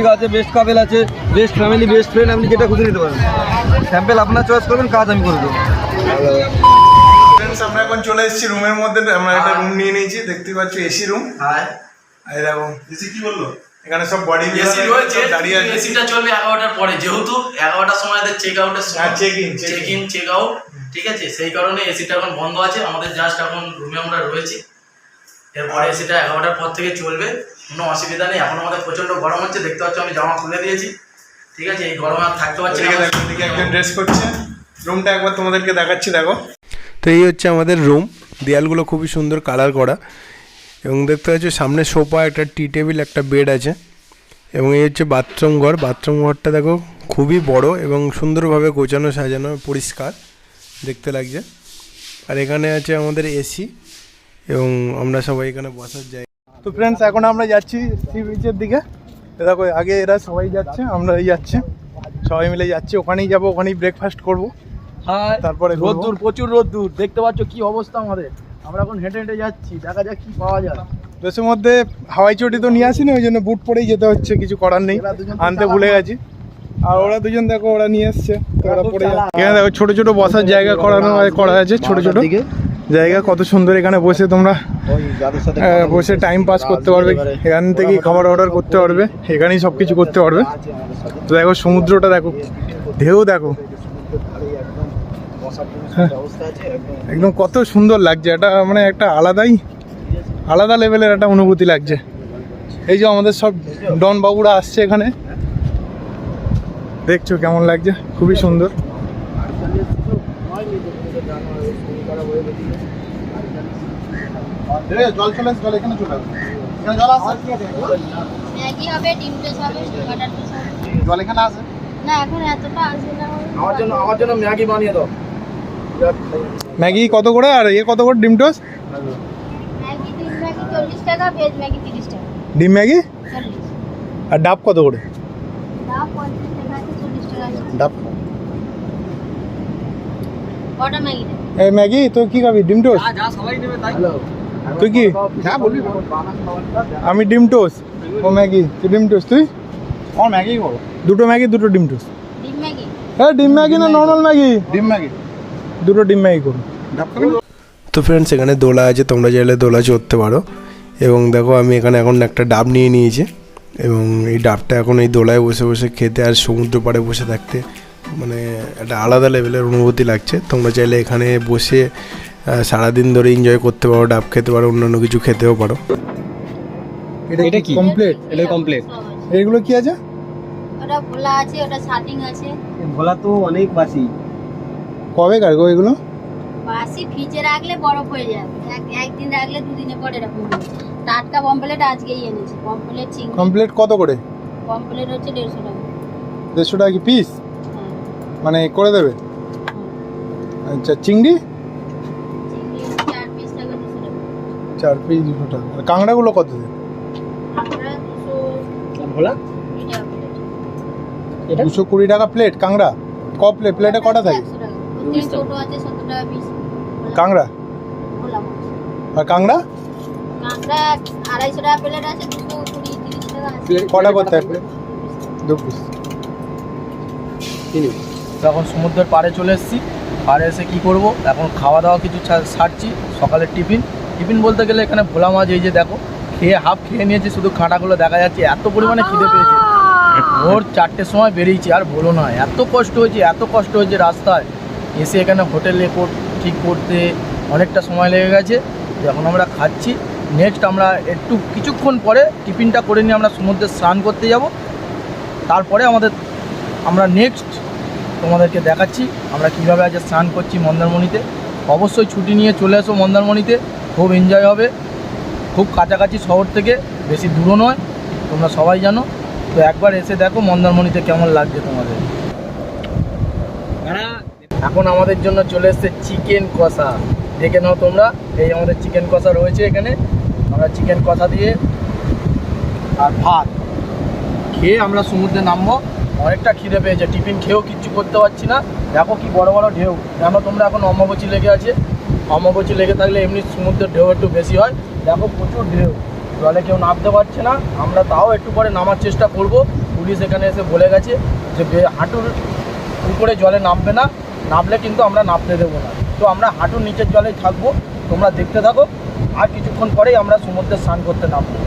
I আছে best couple আছে best family best friend আপনি যেটা খুঁজে নিতে পারেন। স্যাম্পেল আপনার চয়েস করবেন কাজ আমি করে দেবো। আমরা এখন চলে এসেছি রুমের মধ্যে আমরা একটা রুম নিয়ে নিয়েছি দেখতে পাচ্ছ এসি রুম এই দেখো এসি কি বলল? এখানে সব বডি এসি রয়েছে দাঁড়িয়ে আছে। এসিটা চলবে এগারোটার পরে যেহেতু এগারোটার সময় চেক আউটের সময়। হ্যাঁ, in, check check in check out ঠিক আছে? সেই কারণে এসিটা এখন বন্ধ আছে আমাদের জাস্ট এখন রুমে আমরা রয়েছি। এরপরে এসিটা এগারোটার পর থেকে চলবে কোনো অসুবিধা নেই। এখন আমাদের প্রচণ্ড গরম হচ্ছে দেখতে পাচ্ছ আমি জামা খুলে দিয়েছি। ঠিক আছে এই গরমে আর থাকতে পারছি একজন ড্রেস করছে। রুমটা একবার তোমাদেরকে দেখাচ্ছি দেখো। তো এই হচ্ছে আমাদের রুম দেয়ালগুলো খুবই সুন্দর কালার করা। এবং দেখতে পাচ্ছ সামনে সোফা একটা টি টেবিল একটা বেড আছে। এবং এই হচ্ছে বাথরুম ঘর। বাথরুম ঘরটা দেখো খুবই বড় এবং সুন্দরভাবে গোছানো সাজানো পরিষ্কার। দেখতে লাগছে। আর এখানে আছে আমাদের এসি এবং আমরা সবাই এখানে বসার জায়গা। তো ফ্রেন্ডস এখন আমরা যাচ্ছি সি বিচের দিকে। দেখো আগে এরা সবাই যাচ্ছে আমরা এই যাচ্ছি। সবাই মিলে যাচ্ছি ওখানেই যাব ওখানেই ব্রেকফাস্ট করব। হ্যাঁ তারপরে। রোদ্দুর প্রচুর রোদ্দুর দেখতে পাচ্ছ কি অবস্থা আমাদের। আমরা এখন হেঁটে হেঁটে যাচ্ছি দেখা যাক কি পাওয়া যায়। দেশের মধ্যে হাওয়াই চটি তো নিয়ে আসিনি ওই জন্য বুট পরেই যেতে হচ্ছে কিছু করার নেই। আনতে ভুলে গেছি। আর ওরা দুজন দেখো ওরা নিয়ে এসছে ওরা। এখানে দেখো ছোট ছোট বসার জায়গা করানো করা আছে ছোট ছোট। জায়গা কত সুন্দর এখানে বসে তোমরা বসে টাইম পাস করতে পারবে এখান থেকেই খাবার অর্ডার করতে পারবে এখানেই সব কিছু করতে পারবে। তো দেখো সমুদ্রটা দেখো ঢেউ দেখো। হ্যাঁ। একদম কত সুন্দর লাগছে এটা মানে একটা আলাদাই আলাদা লেভেলের একটা অনুভূতি লাগছে। এই যে আমাদের সব ডন বাবুরা আসছে এখানে। দেখছ কেমন লাগছে? খুবই সুন্দর। জল চলে জল এখানে চলে এখানে জল আছে ম্যাগি হবে ডিম টোস্ট হবে বাটার টোস্ট হবে জল এখানে আছে না এখন এতটা আসবে না আমার জন্য আমার জন্য ম্যাগি বানিয়ে দাও ম্যাগি কত করে আর এ কত করে ডিম টোস্ট ম্যাগি ডিম ম্যাগি চল্লিশ টাকা ভেজ ম্যাগি তিরিশ টাকা ডিম ম্যাগি চল্লিশ আর ডাব কত করে দাম পঞ্চাশ টাকা আছে চল্লিশ টাকা আছে ডাব কটা ম্যাগি দেবে এই ম্যাগি তো কি খাবি? ডিম টোস্ট? যা সবাই নেবে তাই। তুই কি? হ্যাঁ বলবি আমি ডিম টোস্ট। ও ম্যাগি তুই ডিম টোস্ট তুই? আমার ম্যাগি বলো। দুটো ম্যাগি দুটো ডিম টোস্ট। ডিম ম্যাগি। হ্যাঁ ডিম ম্যাগি না নর্মাল ম্যাগি? ডিম ম্যাগি। দুটো ডিম ম্যাগি করুন। তো ফ্রেন্ডস এখানে দোলা আছে তোমরা চাইলে দোলা চড়তে পারো। এবং দেখো আমি এখানে এখন একটা ডাব নিয়ে নিয়েছি। এবং এই ডাবটা এখন এই দোলায় বসে বসে খেতে আর সমুদ্র পাড়ে বসে থাকতে মানে একটা আলাদা লেভেলের অনুভূতি লাগছে। তোমরা চাইলে এখানে বসে সারাদিন ধরে এনজয় করতে পারো ডাব খেতে পারো অন্যান্য কিছু খেতেও পারো। এটা কি? কমপ্লিট এটা কমপ্লিট এগুলো কি আছে? ওটা ভোলা আছে ওটা শার্টিং আছে। ভোলা তো অনেক বাসি। কবে কার গো এগুলো? বাসি ফ্রিজে রাখলে বরফ হয়ে যাবে এক একদিন রাখলে দুদিনে পরে এরকম টাটকা পম্পলেট আজকেই এনেছি। পম্পলেট চিংড়ি। কমপ্লিট কত করে? পম্পলেট হচ্ছে দেড়শো টাকা। দেড়শো টাকা কি পিস মানে করে দেবে? আচ্ছা চিংড়ি? চিংড়ি চার পিস দুশো টাকা। চার পিস আর কাঁকড়াগুলো কত দেবে? দুশো কুড়ি টাকা। প্লেট এটা দুশো কুড়ি টাকা প্লেট কাঁকড়া? ক প্লেট প্লেটে কটা থাকে? কাঁকড়া? আর কাঁকড়া? কটা করতে হবে? প্লেট দু পিস এখন সমুদ্রের পাড়ে চলে এসেছি। পাড়ে এসে কি করব? এখন খাওয়া দাওয়া কিছু সারছি, সকালের টিফিন। টিফিন বলতে গেলে এখানে ভোলা মাছ এই যে দেখো, খেয়ে হাফ খেয়ে নিয়েছি, শুধু খাঁটাগুলো দেখা যাচ্ছে। এত পরিমাণে খিদে পেয়েছে। ভোর চারটের সময় বেরিয়েছি, আর বলো না। এত কষ্ট হয়েছে, এত কষ্ট হয়েছে রাস্তায়। এসে এখানে হোটেলে ঠিক করতে অনেকটা সময় লেগে গেছে। যখন আমরা খাচ্ছি। নেক্সট আমরা একটু কিছুক্ষণ পরে টিফিনটা করে নিয়ে আমরা সমুদ্রে স্নান করতে যাব। তারপরে আমাদের আমরা নেক্সট তোমাদেরকে দেখাচ্ছি আমরা কীভাবে আজ স্নান করছি মন্দারমণিতে। অবশ্যই ছুটি নিয়ে চলে এসো মন্দারমণিতে খুব এনজয় হবে। খুব কাছাকাছি শহর থেকে বেশি দূরও নয় তোমরা সবাই জানো। তো একবার এসে দেখো মন্দারমণিতে কেমন লাগছে তোমাদের। এখন আমাদের জন্য চলে এসছে চিকেন কষা। দেখে নাও তোমরা এই আমাদের চিকেন কষা রয়েছে এখানে। আমরা চিকেন কষা দিয়ে আর ভাত। খেয়ে আমরা সমুদ্রে নামবো। অনেকটা খিদে পেয়েছে, টিফিন খেয়েও কিচ্ছু করতে পারছি না। দেখো কি বড় বড় ঢেউ। জানো তোমরা এখন অম্বাবচি লেগে আছে। অম্বাবচি লেগে থাকলে এমনি সমুদ্রের ঢেউ একটু বেশি হয়। দেখো প্রচুর ঢেউ। জলে কেউ নামতে পারছে না। আমরা তাও একটু পরে নামার চেষ্টা করব। পুলিশ এখানে এসে বলে গেছে যে হাঁটুর উপরে জলে নামবে না। নামলে কিন্তু আমরা নামতে দেবো না। তো আমরা হাঁটুর নিচের জলে থাকব। তোমরা দেখতে থাকো। আর কিছুক্ষণ পরেই আমরা সমুদ্রে স্নান করতে নামবো।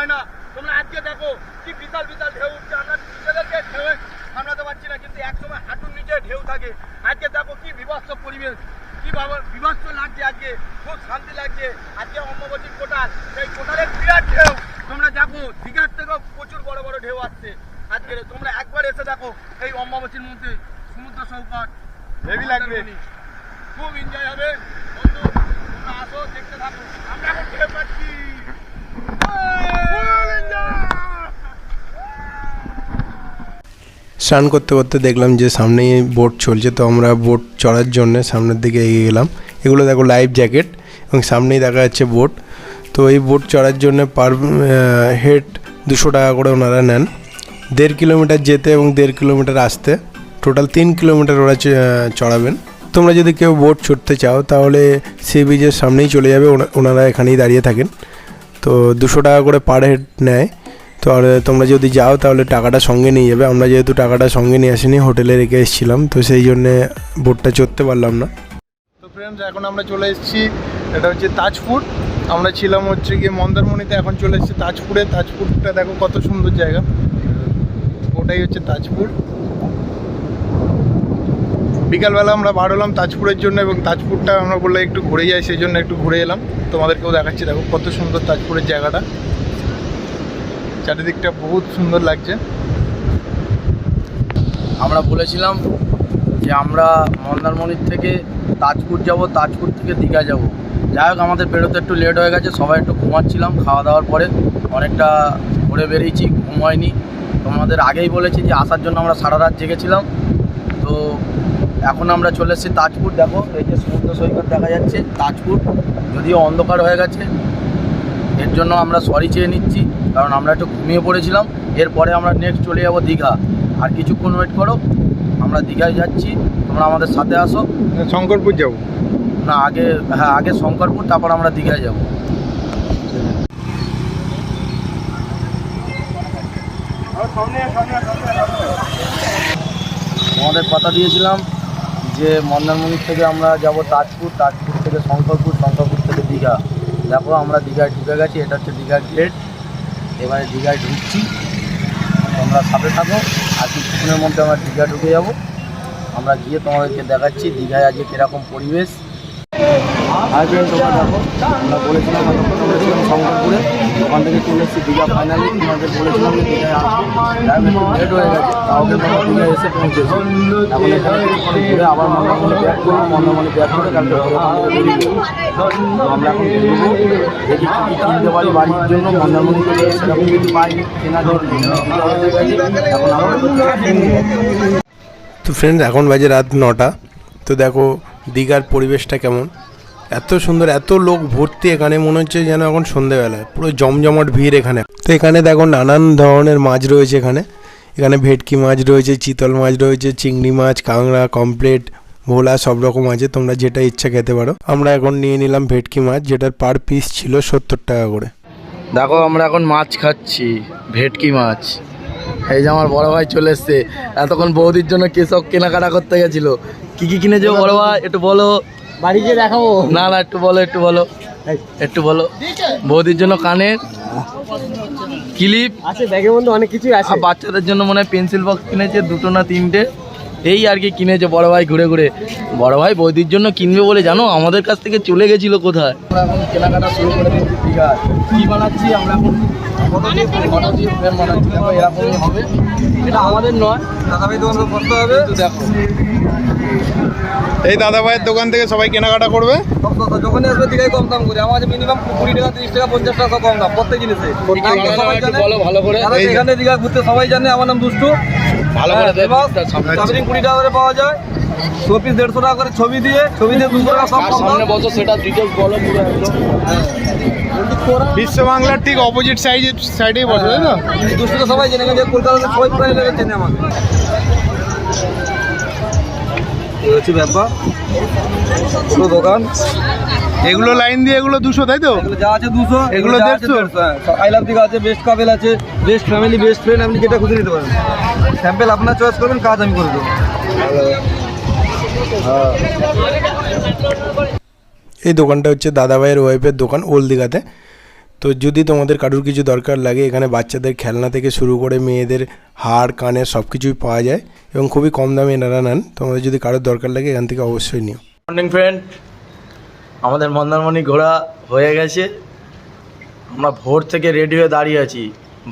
হয় না। তোমরা আজকে দেখো কি বিশাল বিশাল ঢেউ উঠছে। আমরা নিজেদেরকে ঢেউ সামলাতে পারছি না কিন্তু একসময় হাঁটুর নিচে ঢেউ থাকে। আজকে দেখো কি বিভৎস পরিবেশ কি বিভৎস লাগছে আজকে। খুব শান্তি লাগছে। আজকে অম্ববতীর কোটাল সেই কোটালের বিরাট ঢেউ। তোমরা দেখো দীঘার থেকেও প্রচুর বড় বড় ঢেউ আসছে আজকে। তোমরা একবার এসে দেখো এই অম্বাবতীর মধ্যে সমুদ্র সৌকট হেভি লাগবে। খুব এনজয় হবে। বন্ধু তোমরা আসো দেখতে থাকো আমরা এখন ঢেউ পাচ্ছি স্নান করতে করতে দেখলাম যে সামনেই বোট চলছে, তো আমরা বোট চড়ার জন্য সামনের দিকে এগিয়ে গেলাম। এগুলো দেখো লাইফ জ্যাকেট এবং সামনেই দেখা যাচ্ছে বোট। তো এই বোট চড়ার জন্য পার হেড দুশো টাকা করে ওনারা নেন। দেড় কিলোমিটার যেতে এবং দেড় কিলোমিটার আসতে। টোটাল তিন কিলোমিটার ওরা চড়াবেন। তোমরা যদি কেউ বোট ছুটতে চাও, তাহলে সি বিচের সামনেই চলে যাবে। ওনারা এখানেই দাঁড়িয়ে থাকেন। তো দুশো টাকা করে পার হেড নেয়। তো আর তোমরা যদি যাও, তাহলে টাকাটা সঙ্গে নিয়ে যাবে। আমরা যেহেতু টাকাটা সঙ্গে নিয়ে আসিনি, হোটেলে রেখে এসেছিলাম, তো সেই জন্যে বোটটা চড়তে পারলাম না। তো ফ্রেন্ডস এখন আমরা চলে এসেছি, এটা হচ্ছে তাজপুর। আমরা ছিলাম হচ্ছে গিয়ে মন্দারমণিতে, এখন চলে এসেছি তাজপুরে। তাজপুরটা দেখো কত সুন্দর জায়গা। ওটাই হচ্ছে তাজপুর। বিকালবেলা আমরা বার হলাম তাজপুরের জন্য এবং তাজপুরটা আমরা বললে একটু ঘুরে যাই, সেই জন্য একটু ঘুরে এলাম। তোমাদেরকেও দেখাচ্ছি, দেখো কত সুন্দর তাজপুরের জায়গাটা। চারিদিকটা বহুত সুন্দর লাগছে। আমরা বলেছিলাম যে আমরা মন্দারমণির থেকে তাজপুর যাব, তাজপুর থেকে দীঘা যাব। যাই হোক, আমাদের বেরোতে একটু লেট হয়ে গেছে, সবাই একটু ঘুমাচ্ছিলাম, খাওয়া দাওয়ার পরে অনেকটা ঘুরে বেরিয়েছি, ঘুম হয়নি। তোমাদের আগেই বলেছি যে আসার জন্য আমরা সারা রাত জেগেছিলাম। তো এখন আমরা চলে এসেছি তাজপুর। দেখো, এই যে সমুদ্র সৈকত দেখা যাচ্ছে, তাজপুর। যদিও অন্ধকার হয়ে গেছে এর জন্য আমরা সরি চেয়ে নিচ্ছি কারণ আমরা একটু ঘুমিয়ে পড়েছিলাম। এরপরে আমরা নেক্সট চলে যাব দীঘা। আর কিছুক্ষণ ওয়েট করো আমরা দীঘায় যাচ্ছি তোমরা আমাদের সাথে আসো। শঙ্করপুর যাব। না আগে হ্যাঁ আগে শঙ্করপুর তারপর আমরা দীঘায় যাব। আমাদের কথা দিয়েছিলাম যে মন্দারমণির থেকে আমরা যাব তাজপুর তাজপুর থেকে শঙ্করপুর শঙ্করপুর থেকে দীঘা। দেখো, আমরা দীঘায় ঢুকে গেছি, এটা হচ্ছে দীঘার গেট এবারে দীঘায় ঢুকছি। তোমরা সাথে থাকো, আর কিছুক্ষণের মধ্যে আমরা দীঘা ঢুকে যাব। আমরা গিয়ে তোমাদেরকে দেখাচ্ছি দীঘায় আজকে কীরকম পরিবেশ। আর দেখো, আমরা বলেছিলাম, আমরা ছিলাম শঙ্করপুরে। ওখান থেকে চলে এসেছি, দীঘা ফাইনালি তোমাদের বলেছিলাম যে লেট হয়ে গেছে, তাও কিন্তু এসে পৌঁছেছি। এখন এখানে ঘুরে আবার করব করে কালকে আমরা এখন দেখি কিনতে পারি, বাড়ির জন্য সেরকম হয়ে গেছে এখন তো ফ্রেন্ডস এখন বাজে রাত নটা। তো দেখো, দীঘার পরিবেশটা কেমন? এত সুন্দর, এত লোক ভর্তি এখানে, মনে হচ্ছে যেন এখন সন্ধেবেলায়। পুরো জমজমাট ভিড় এখানে। তো এখানে দেখো নানান ধরনের মাছ রয়েছে এখানে। এখানে ভেটকি মাছ রয়েছে, চিতল মাছ রয়েছে, চিংড়ি মাছ, কাঁকড়া, কমপ্লেট, ভোলা, সব রকম আছে। তোমরা যেটা ইচ্ছা খেতে পারো। আমরা এখন নিয়ে নিলাম ভেটকি মাছ, যেটার পার পিস ছিল সত্তর টাকা করে। দেখো, আমরা এখন মাছ খাচ্ছি, ভেটকি মাছ। এই যে আমার বড় ভাই চলে এসছে। এতক্ষণ বৌদির জন্য কেসব কেনাকাটা করতে গেছিল। কি কি কিনেছে বড় ভাই? একটু বলো। বাড়িতে দেখাবো? না না একটু বলো একটু বলো। একটু বলো। বৌদির জন্য কানের ক্লিপ। আছে ব্যাগের মধ্যে অনেক কিছুই আছে। বাচ্চাদের জন্য মনে হয় পেন্সিল বক্স কিনেছে দুটো না তিনটে। এই আর কি কিনেছে বড় ভাই ঘুরে ঘুরে। বড় ভাই বৌদির জন্য কিনবে বলে জানো? আমাদের কাছ থেকে চলে গেছিল কোথায়? এখন কেনাকাটা শুরু করে দীঘায় কি বানাচ্ছি আমরা এখন? দেখো এরকমই হবে। এটা আমাদের নয়। দাদা দোকান করতে হবে। দেখো। এই দাদা ভাইয়ের দোকান থেকে সবাই কেনাকাটা করবে? যখনই আসবে দীঘায় কম দাম করে। আমাদের মিনিমাম কুড়ি টাকা তিরিশ টাকা পঞ্চাশ টাকা কম দাম প্রত্যেক জিনিসে। বলো ভালো করে। এখানে দীঘা ঘুরতে সবাই জানে আমার নাম দুষ্টু। ভালো করে দেখ। কুড়ি টাকা করে পাওয়া যায়। শোপিস দেড়শো টাকা করে ছবি দিয়ে। ছবি দিয়ে দুশো টাকা সব। সামনে বসো সেটা ডিটেলস বলো পুরো বিশ্ব বাংলার ঠিক অপোজিট সাইড সাইডেই বসে তাই না এই দুষ্টুটা সবাই জেনে গেছে কলকাতাতে সবাই প্রায় লেগে চেনে আমাকে। হচ্ছে ব্যাপার। ছোটো দোকান। এগুলো লাইন দিয়ে এগুলো দুশো তাই তো? যা আছে দুশো এগুলো 150? হ্যাঁ। আই লাভ দিঘা আছে বেস্ট কাপেল আছে বেস্ট ফ্যামিলি বেস্ট ফ্রেন্ড আপনি যেটা খুঁজে নিতে পারেন। স্যাম্পেল আপনার চয়েস করবেন কাজ আমি করে দেবো। এই দোকানটা হচ্ছে দাদাভাইয়ের ওয়াইফের দোকান ওল্ড দীঘাতে তো যদি তোমাদের কারুর কিছু দরকার লাগে এখানে বাচ্চাদের খেলনা থেকে শুরু করে মেয়েদের হার কানের সব কিছুই পাওয়া যায় এবং খুবই কম দামে এনারা নেন। তোমাদের যদি কারোর দরকার লাগে এখান থেকে অবশ্যই নিও। মর্নিং ফ্রেন্ড আমাদের মন্দারমণি ঘোরা হয়ে গেছে। আমরা ভোর থেকে রেডি হয়ে দাঁড়িয়ে আছি।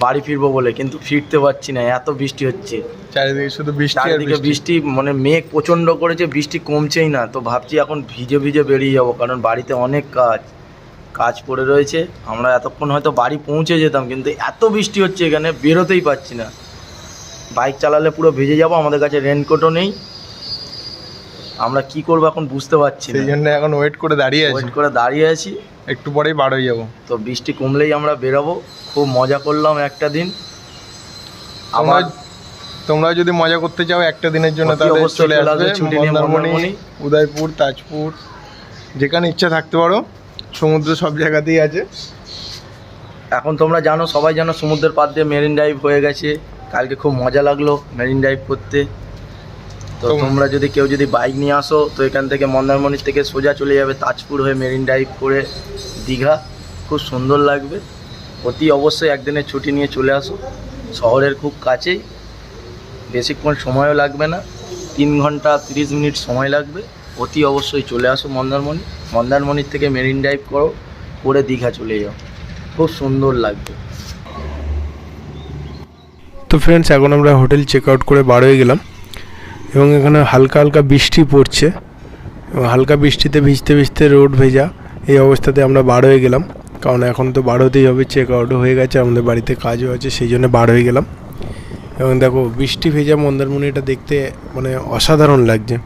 বাড়ি ফিরবো বলে কিন্তু ফিরতে পারছি না। এত বৃষ্টি হচ্ছে। চারিদিকে শুধু বৃষ্টি আর চারিদিকে বৃষ্টি। বৃষ্টি মানে মেঘ প্রচণ্ড করেছে বৃষ্টি কমছেই না। তো ভাবছি এখন ভিজে ভিজে বেরিয়ে যাব কারণ বাড়িতে অনেক কাজ। কাজ পড়ে রয়েছে। আমরা এতক্ষণ হয়তো বাড়ি পৌঁছে যেতাম কিন্তু এত বৃষ্টি হচ্ছে এখানে বেরোতেই পারছি না। বাইক চালালে পুরো ভিজে যাব আমাদের কাছে রেনকোটও নেই। আমরা কি করব এখন বুঝতে পারছি সেই জন্য এখন ওয়েট করে দাঁড়িয়ে আছি। ওয়েট করে দাঁড়িয়ে আছি। একটু পরেই বার হয়ে যাব। তো বৃষ্টি কমলেই আমরা বেরোবো। খুব মজা করলাম একটা দিন। আবার তোমরা যদি মজা করতে চাও একটা দিনের জন্য তাহলে চলে আসবে মন্দারমণি। উদয়পুর তাজপুর যেখানে ইচ্ছা থাকতে পারো। সমুদ্র সব জায়গাতেই আছে। এখন তোমরা জানো সবাই জানো সমুদ্রের পাড় দিয়ে মেরিন ড্রাইভ হয়ে গেছে। কালকে খুব মজা লাগল মেরিন ড্রাইভ করতে। তো তোমরা যদি কেউ যদি বাইক নিয়ে আসো তো এখান থেকে মন্দারমণির থেকে সোজা চলে যাবে তাজপুর হয়ে মেরিন ড্রাইভ করে দীঘা। খুব সুন্দর লাগবে। অতি অবশ্যই একদিনের ছুটি নিয়ে চলে আসো। শহরের খুব কাছেই। বেশিক্ষণ সময়ও লাগবে না। তিন ঘণ্টা তিরিশ মিনিট সময় লাগবে। অতি অবশ্যই চলে আসো মন্দারমণি। মন্দারমণির থেকে মেরিন ড্রাইভ করো, করে দীঘা চলে যাও। খুব সুন্দর লাগবে। তো ফ্রেন্ডস এখন আমরা হোটেল চেক আউট করে বার হয়ে গেলাম এবং এখানে হালকা হালকা বৃষ্টি পড়ছে। এবং হালকা বৃষ্টিতে ভিজতে ভিজতে রোড ভেজা, এই অবস্থাতে আমরা বার হয়ে গেলাম। কারণ এখন তো বার হতেই হবে চেক আউটও হয়ে গেছে, আমাদের বাড়িতে কাজও আছে, সেই জন্য বার হয়ে গেলাম। এবং দেখো, বৃষ্টি ভেজা মন্দারমণিটা দেখতে মানে অসাধারণ লাগছে।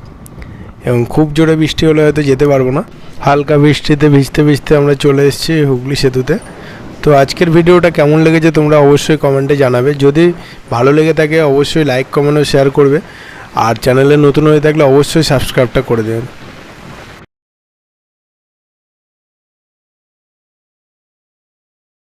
এবং খুব জোরে বৃষ্টি হলে হয়তো যেতে পারব না। হালকা বৃষ্টিতে ভিজতে ভিজতে আমরা চলে এসেছি হুগলি সেতুতে। তো আজকের ভিডিওটা কেমন লেগেছে তোমরা অবশ্যই কমেন্টে জানাবে। যদি ভালো লেগে থাকে, অবশ্যই লাইক কমেন্ট ও শেয়ার করবে। আর চ্যানেলে নতুন হয়ে থাকলে অবশ্যই সাবস্ক্রাইবটা করে দেবেন